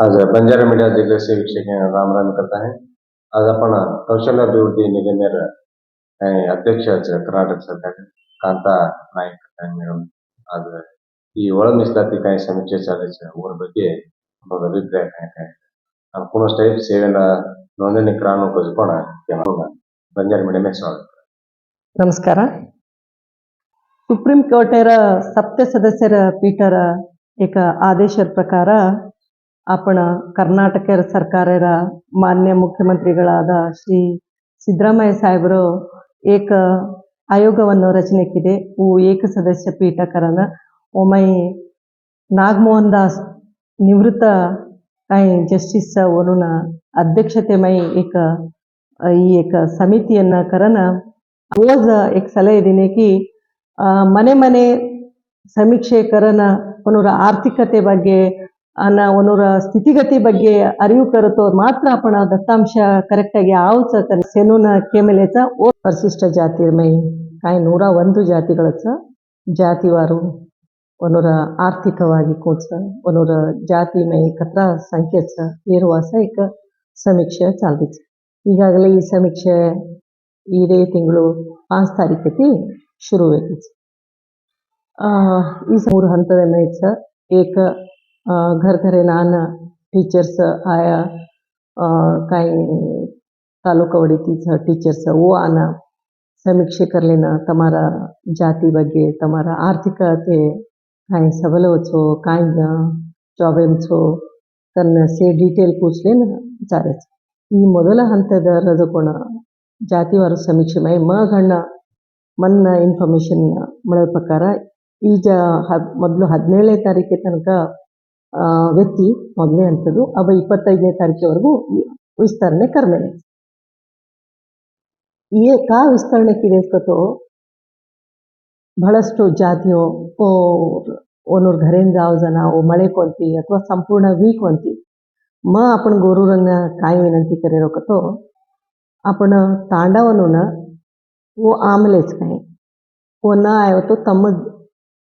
आज बंजारा मीडिया दिग्दर्शक वीक्षक राम राम करत आहे आज आपण कौशल्य अभिवृद्धी निगमेर काही ಅಧ್ಯಕ್ಷ ಕರ್ನಾಟಕ ಸರ್ಕಾರ ಕಾಂತಾ ನಾಯ್ಕ ಮೇಡಮ್ आज ಈ ಒಳ ಮೀಸಲಾತಿ ಕಾಯಿ ಸಮೀಕ್ಷೆ ಚಾಲಿಸ ಅವ್ರ ಬಗ್ಗೆ ನಮ್ಮದು ಅಭಿಪ್ರಾಯ ಕಾಯಿ ಕಾಯಿ ಸಂಪೂರ್ಣ ಸ್ಟೇಟ್ ಸೇವೆನ ನೋಂದಣಿ ಕ್ರಾನು ಕೊಜ್ಕೋಣ ಬಂಜಾರ ಮೀಡಿಯಂ ಸ್ವಾಗತ ನಮಸ್ಕಾರ ಸುಪ್ರೀಂ ಕೋರ್ಟರ ಸಪ್ತ ಸದಸ್ಯರ ಪೀಠರ एक ಆದೇಶದ ಪ್ರಕಾರ આપણ ಕರ್ನಾಟಕ ಸರ್ಕಾರದ ಮಾನ್ಯ ಮುಖ್ಯಮಂತ್ರಿಗಳಾದ ಶ್ರೀ ಸಿದ್ದರಾಮಯ್ಯ ಸಾಹೇಬರು ಏಕ ಆಯೋಗವನ್ನು ರಚನೆಕ್ಕಿದೆ. ಓ ಏಕ ಸದಸ್ಯ ಪೀಠಕರನ ಓಮೈ ನಾಗಮೋಹನ್ ದಾಸ್ ನಿವೃತ್ತ ಐ ಜಸ್ಟಿಸ್ ಅವರುನ ಅಧ್ಯಕ್ಷತೆ ಮೈ ಏಕ, ಈ ಏಕ ಸಮಿತಿಯನ್ನ ಕರನ ರೋಜ್ ಏಕ ಸಲಹೆ ದಿನೇ ಕಿ ಮನೆ ಮನೆ ಸಮೀಕ್ಷೆ ಕರನ ಅವರ ಆರ್ಥಿಕತೆ ಬಗ್ಗೆ ಅನ್ನೋರ ಸ್ಥಿತಿಗತಿ ಬಗ್ಗೆ ಅರಿವು ಕರೆತೋ ಮಾತ್ರ आपण ದತ್ತಾಂಶ ಕರೆಕ್ಟಾಗಿ ಆವಚ ಸೆನೂನ ಕೇಮಲೆಚ ಓ ಪರಿಶಿಷ್ಟ ಜಾತಿರ್ಮೈ ಕಾಯಿ ನೂರ ಒಂದು ಜಾತಿಗಳ ಸ ಜಾತಿವಾರು ಒನೂರ ಆರ್ಥಿಕವಾಗಿ ಕೂಚ ಒನೂರ ಜಾತಿ ಮೈ ಕತ್ರ ಸಂಖ್ಯೆಚ ಏರುವಾಸ ಈಗ ಸಮೀಕ್ಷೆ ಚಾಲ್ತಿ ಈಗಾಗಲೇ ಈ ಸಮೀಕ್ಷೆ ಇದೇ ತಿಂಗಳು ಪಾಂಚ್ ತಾರೀಕತಿ ಆ, ಈ ಮೂರು ಹಂತದ ಮೇಚ ಏಕ घर घरे नान टीचर्स आया अ, काही ತಾಲೂಕವಡಿತೀಚ ಟೀಚರ್ಸ್ ಓ ಆನ ಸಮೀಕ್ಷೆ करलेन તમારા ಜಾತಿ ಬಗ್ಗೆ તમારા ಆರ್ಥಿಕತೆ काही सबल छो काही ಜಾಬ್ छो ತನ್ನ ಸೇ ಡೀಟೇಲ್ ಕೂಚ್ಲೇನ್ ವಿಚಾರಿಸ ಈ ಮೊದಲ ಹಂತದ ರಜಕೋಣ ಜಾತಿವಾರು ಸಮೀಕ್ಷೆ ಮೈ ಮ ಗಣ್ಣ ಮನ್ನ ಇನ್ಫಾರ್ಮೇಶನ್ મળે ಪ್ರಕಾರ ಈಗ ಹದ್ ಮೊದಲು ಹದಿನೇಳನೇ ತಾರೀಕಿಗೆ ತನಕ ಆ, ವ್ಯಕ್ತಿ ಮೊದಲನೇ ಹಂತದ್ದು ಅವ ಇಪ್ಪತ್ತೈದನೇ ತಾರೀಕಿವರೆಗೂ ವಿಸ್ತರಣೆ ಕರ್ಮೆ ಈ ಕಾ ವಿಸ್ತರಣೆ ಕಿರಿಸ್ಕೊತು ಬಹಳಷ್ಟು ಜಾತಿಯೋ ಓ ओनूर घरेन जाव जना ओ मळे कोणती ಅಥವಾ ಸಂಪೂರ್ಣ वीक कोणती मग आपण गोरुरांना काय विनंती करेल तो आपण तांडावनून वो आमलेच काय वो न आयो तो तम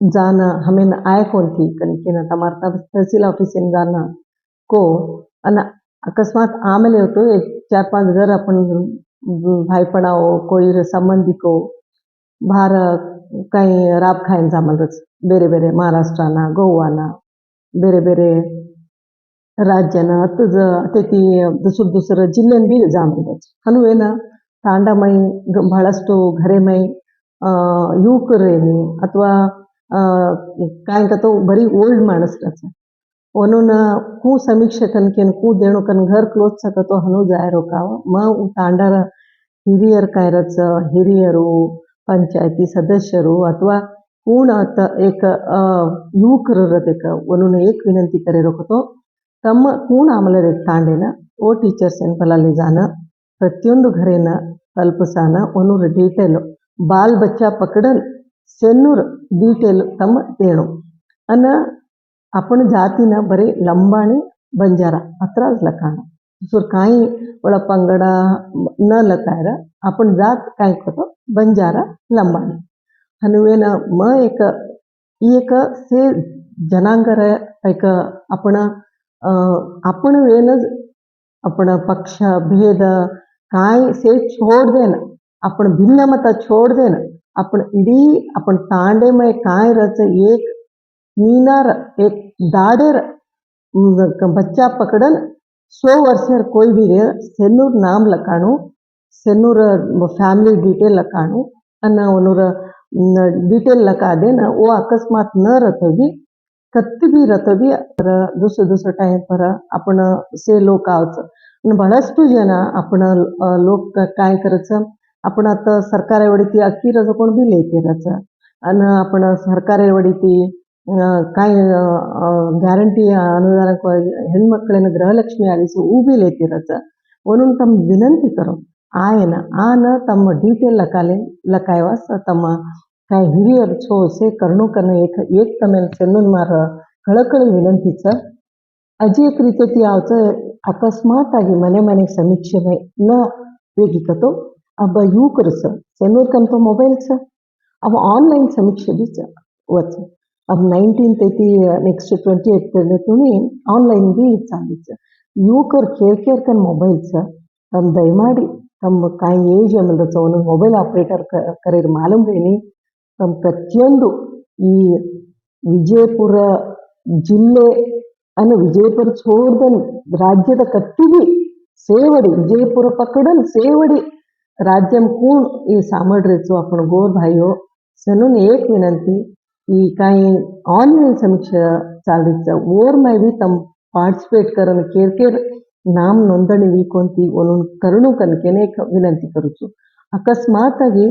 जान हमें आय कोणती कनकीन તમારા तहसील ऑफिस जाना को अन अकस्मात आमले होतो एक चार पाच घर आपण भाईपणाओ कोई संबंधी को ಬಾರ ಕೈ ರಾಬ್ ಖಾಯಿನ್ ಜಾಮಲ್ರಚ್ ಬೇರೆ ಬೇರೆ ಮಹಾರಾಷ್ಟ್ರನ ಗೋವಾನ ಬೇರೆ ಬೇರೆ ರಾಜ್ಯನ ಅತ್ತದ ಅತೇತಿ दुसर दुसर जिल्ह्यान बी ಜಾಮಲ್ರಚ್ ಹನುವೇನ ತಾಂಡಮೈ ಗ- ಬಹಳಷ್ಟು घरेमೈ अ, युवकरेनी ಅಥವಾ काय म्हणतात तो बरी ओल्ड माणूस त्याचा. म्हणून खू समीक्षे कनकेन कू देणो कन घर क्लोज चा तो हनू जाय रोका मग तांडार हिरियर काय रच हिरियर पंचायती सदस्यरो अथवा कोण आता एक युवक रत एक म्हणून एक विनंती करे रोकतो तम कोण आम्हाला तांडेन? तांडे ना ओ टीचर सेंपला जाणं प्रत्येक घरे ना कल्पसा ना म्हणून डेटेल. बाल बच्चा पकडन ಸೆನ್ನೂರ್ ಡೀಟೇಲ್ ತಮ್ಮ ತೇಣು ಅನ್ನ आपण जातीनं बरे लंबाणी बंजारा अत्राच लकाण दुसरं काही वळ पंगडा न लकायर आपण जात काय करतो बंजारा लंबाणी हनुवेन म एक ही एक से जनांगर एक आपण अ, आपण वेनच आपण पक्ष भेद काय से छोड देन आपण भिन्नमत छोड देन आपण इडी आपण तांडेमय काय रच एक मीनार एक दाडेर बच्चा पकड़न सौ वर्षर कोई भी रे सेनूर नाम लखाणु सेनूर फैमिली डिटेल लखाणु अन्न उनूर डिटेल लखा दे न वो अकस्मात न रहतो भी कत्ती भी रहतो भी पर दुसरं दुसरं टाइम पर आपण से लोक आवच. आणि बऱ्याचशा जण आपण लोक काय करायचं आपण आता सरकार एवढी ती अकिरच कोण दिले तिराचं आणि आपण सरकार एवढी ती काय गॅरंटी अनुदान हेणमक्कळेनं ग्रहलक्ष्मी आली सो उभी ले रच म्हणून तम विनंती करो आय ना आ न तम डिटेल लकाले लकायवास तम काय हिरियर छो से करणू कन एक एक तमे चेंडून मार कळकळी विनंतीचं. अजी एक रीत ती आवचं अकस्मात आगी मने मने समीक्षे न वेगी कतो. ಅಬ್ಬ ಯುವಕರು ಸರ್ ಎಲ್ಲರಿಗಂತ ಮೊಬೈಲ್ ಸರ್ ಅವ ಆನ್ಲೈನ್ ಸಮೀಕ್ಷೆ ಬಿ ಸರ್ ಇವತ್ತು ಸರ್ ಅವ್ ನೈನ್ಟೀನ್ತ್ ಐತಿ ನೆಕ್ಸ್ಟ್ ಟ್ವೆಂಟಿ ಏಟ್ ಐತಿ ಆನ್ಲೈನ್ ಬಿ ಚಾಲಿ ಸರ್ ಯುವಕರು ಕೇರ್ ಕೇರ್ ಕನ್ ಮೊಬೈಲ್ ಸರ್ ತಮ್ಮ ದಯಮಾಡಿ ತಮ್ಮ ಕಾಯಿ ಏಜ್ ಅನ್ನೋದು ಸರ್ ಒಂದು ಮೊಬೈಲ್ ಆಪ್ರೇಟರ್ ಕರೀರಿ ಮಾಲೂಮ್ರೇನಿ ತಮ್ಮ ಪ್ರತಿಯೊಂದು ಈ ವಿಜಯಪುರ ಜಿಲ್ಲೆ ಅನ್ನು ವಿಜಯಪುರ ಚೋಡ್ದನ್ ರಾಜ್ಯದ ಕಟ್ಟಿಗೆ ಸೇವಡಿ ವಿಜಯಪುರ ಪಕ್ಕಡನ್ ಸೇವಡಿ રાજ્યમ કોણ એ સામળ રહેશો પણ ગોર ભાઈઓ સનુને એક વિનંતી ಈ ಕಾಯಿ ಆನ್ಲೈನ್ ಸಮೀಕ್ಷೆ ಚಾಲಿಸ ಓರ್ ಮೈ ವಿ ತಮ್ಮ ಪಾರ್ಟಿಸಿಪೇಟ್ ಕರನ್ ಕೇರ್ ಕೇರ್ ನಾಮ್ ನೋಂದಣಿ ವೀಕೊಂತಿ ಒಂದೊಂದು ಕರುಣು ಕನಕೇನೆ ವಿನಂತಿ ಕರುಚು. ಅಕಸ್ಮಾತ್ ಆಗಿ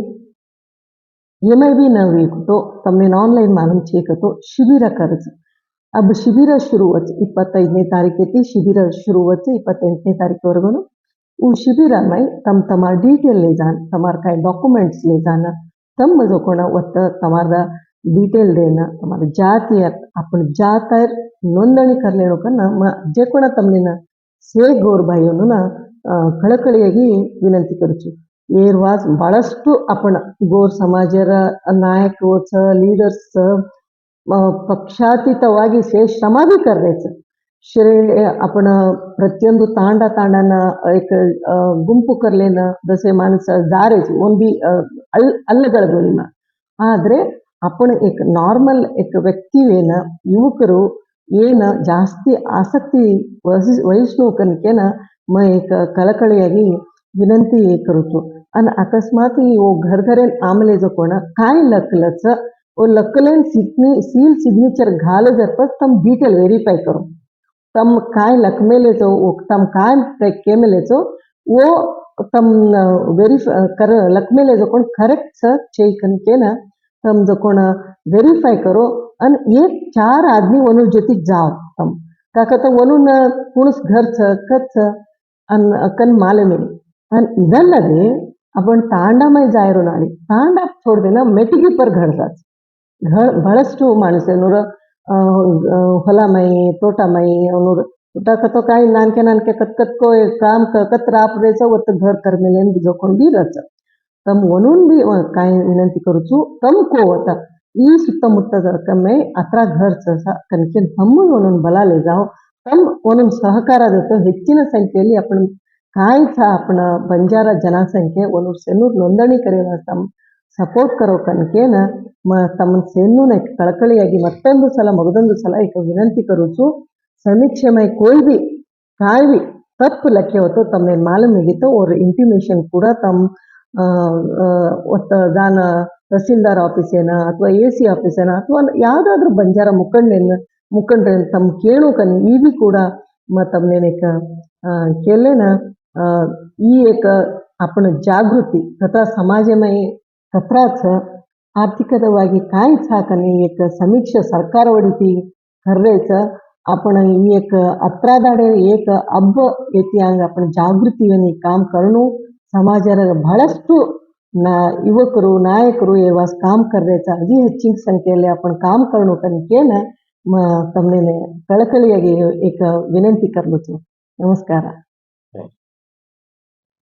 ಎಮೈ ಬಿ ನಾವು ವೀಕುಟೋ ತಮ್ಮನೇನು ಆನ್ಲೈನ್ ಮಾಲೂಮ್ ಚೇಕತೋ, ಶಿಬಿರ ಕರೆಸು ಅಬ್ ಶಿಬಿರ ಶುರು ವಚ್ಚು ಇಪ್ಪತ್ತೈದನೇ ತಾರೀಕಿಗೆ ಶಿಬಿರ ಶುರು ವಚ್ಚು ಇಪ್ಪತ್ತೆಂಟನೇ ತಾರೀಕುವರೆಗೂ उन शिबिरा माई तम तमार डिटेल ले जान, तमार काई डॉक्यूमेंट्स ले जाना, तम मजो कोणा वत तमारा डिटेल देना तमारा जात आपण जात ನೋಂದಣಿ ಕರ್ಲೇಣುಕನ್ನ ಮ ಅಜ್ಜೆ ಕೊಣ ತಮ್ಮನಿನ ಸೇ ಗೋರ್ಬಾಯಿಯನ್ನು ಕಳಕಳಿಯಾಗಿ ವಿನಂತಿ ಕರುಚು ಏರ್ವಾಸ್ ಬಹಳಷ್ಟು ಅಪಣ ಗೋರ್ ಸಮಾಜರ ನಾಯಕ ಲೀಡರ್ಸ್ ಪಕ್ಷಾತೀತವಾಗಿ ಸೇ ಶ್ರಮ ಬಿ ಕರ್ರೇಚ श्रेय आपण ಪ್ರತಿಯೊಂದು ತಾಂಡ ತಾಂಡನ एक अ, ಗುಂಪು ಕರ್ಲೇನ जसे माणसं जारेच ओन बी अल ಅಲ್ಲಗಳಗೋಳಿನ ಆದ್ರೆ आपण एक ನಾರ್ಮಲ್ एक ವ್ಯಕ್ತಿವೇನ ಯುವಕರು ಏನ ಜಾಸ್ತಿ ಆಸಕ್ತಿ ವಹಿಸ್ ವಹಿಸ್ನು ಕನ್ಕೆನ ಮ एक ಕಳಕಳಿಯಾಗಿ विनंती करूचो आणि अकस्मात वो घर घरेन आमले जो कोण काय लकलच वो लकलेन सिग्नी सील सिग्नेचर घाल जर पण तम डिटेल व्हेरीफाय करो ತಮ್ಮ ಕಾಯ್ ಲಕ್ಮೇಲೆಚೋ ತಮ್ಮ ಕಾಯ್ ತೆಕ್ಕೆ ಮೇಲೆಚೋ ಓ ತಮ್ಮ ವೆರಿಫೈ ಕರ ಲಕ್ಮೇಲೆ ಜೊಕೊಂಡ್ ಕರೆಕ್ಟ್ ಸ ಚೇಕನ್ ಕೇನ ತಮ್ಮ ಜೊಕೊಂಡ ವೆರಿಫೈ ಕರೋ ಅನ್ ಏಕ್ ಚಾರ್ ಆದ್ಮಿ ಒನು ಜೊತೆ ಜಾವ್ ತಮ್ಮ ಕಾಕತ ಒನು ಕುಣಸ್ ಘರ್ ಸ ಕತ್ ಸ ಅನ್ ಅಕ್ಕನ್ ಮಾಲೆ ಮೇಲೆ ಅನ್ ಇದಲ್ಲದೆ आपण ತಾಂಡಮय ಜಾಯರೋ ನಾಡಿ ತಾಂಡ छोड़ देना ಮೆಟಿಗೆ ಪರ್ ಘರ್ ಸಾಚ್ ಘರ್ ಬಹಳಷ್ಟು ಮಾನಸೇನೂರ ಹೊಲಮೈ ತೋಟಮೈ ಅವನು ಊಟ ಕತೋ ಕಾಯಿ ನಾನ್ಕೆ ನಾನ್ಕೆ ಕತ್ ಕತ್ಕೋ काम करत रापरेचं वत घर करमेलेन जोकोन बी रच तम म्हणून बी काय विनंती करूचू तम को वता ಈ ಸುತ್ತಮುತ್ತ ಕಮ್ಮೆ ಅತ್ರ ಘರ್ಚ ಕನ್ಕೆನ್ ಹಮ್ಮನ್ ಒಂದೊಂದು ಬಲಾಲೆ ಜಾವು ತಮ್ಮ ಒಂದೊಂದು ಸಹಕಾರ ದತ್ತು ಹೆಚ್ಚಿನ ಸಂಖ್ಯೆಯಲ್ಲಿ आपण काय सा आपण ಬಂಜಾರ ಜನಸಂಖ್ಯೆ ಒಂದು ಸೆನೂರ್ ನೋಂದಣಿ ಕರೆಯುವ ತಮ್ಮ ಸಪೋರ್ಟ್ ಕರೋ ಕನ್ಕೇನ ಮ ತಮ್ಮ ಸೆನ್ನೂನ ಕಳಕಳಿಯಾಗಿ ಮತ್ತೊಂದು ಸಲ, ಮಗದೊಂದು ಸಲ ಈಕ ವಿನಂತಿ ಕರುಚು ಸಮೀಕ್ಷೆ ಮೈ ಕೊಯ್ವಿ, ಕಾಯ್ವಿ, ತಪ್ಪು ಲಕ್ಕೆ ಹೊತ್ತು ತಮ್ಮ ಮಾಲೂಮ್ ಹಿಡಿತು ಅವ್ರ ಇಂಟಿಮೇಷನ್ ಕೂಡ ತಮ್ಮ ದಾನ ತಹಸೀಲ್ದಾರ್ ಆಫೀಸೇನ ಅಥವಾ ಎ ಸಿ ಆಫೀಸೇನ ಅಥವಾ ಯಾವ್ದಾದ್ರು ಬಂಜಾರ ಮುಖಂಡನ ಮುಖಂಡ್ರ ತಮ್ಮ ಕೇಳು ಕನ್ ಈವಿ ಕೂಡ ತಮ್ಮನೇನೇಕ ಕೇಳೇನ ಈ ಏಕ ಅಪನ ಜಾಗೃತಿ, ತಥಾ ಸಮಾಜಮಯ ಕತ್ರಾಚ ಆರ್ಥಿಕವಾಗಿ ಕಾಯ್ಸಾಕನೆ ಏಕ ಸಮೀಕ್ಷೆ ಸರ್ಕಾರ ಹೊಡಿತಿ ಕರ್ರೇಚ आपण एक अत्रादाडे एक ಅಬ್ಬ ಎತ್ತಿಯಾಂಗ आपण ಜಾಗೃತಿಯನ್ನು ಕಾಮ್ ಕರ್ಣು ಸಮಾಜರ ಬಹಳಷ್ಟು ನಾ ಯುವಕರು ನಾಯಕರು ಏವಾಸ್ ಕಾಮ್ ಕರ್ರೇಚ ಅತಿ ಹೆಚ್ಚಿನ ಸಂಖ್ಯೆಯಲ್ಲಿ आपण काम ಕರ್ಣು ಕನಿಕೇನ ತಮ್ಮನೆ ಕಳಕಳಿಯಾಗಿ ಏಕ ವಿನಂತಿ ಕರ್ಲುಚು ನಮಸ್ಕಾರ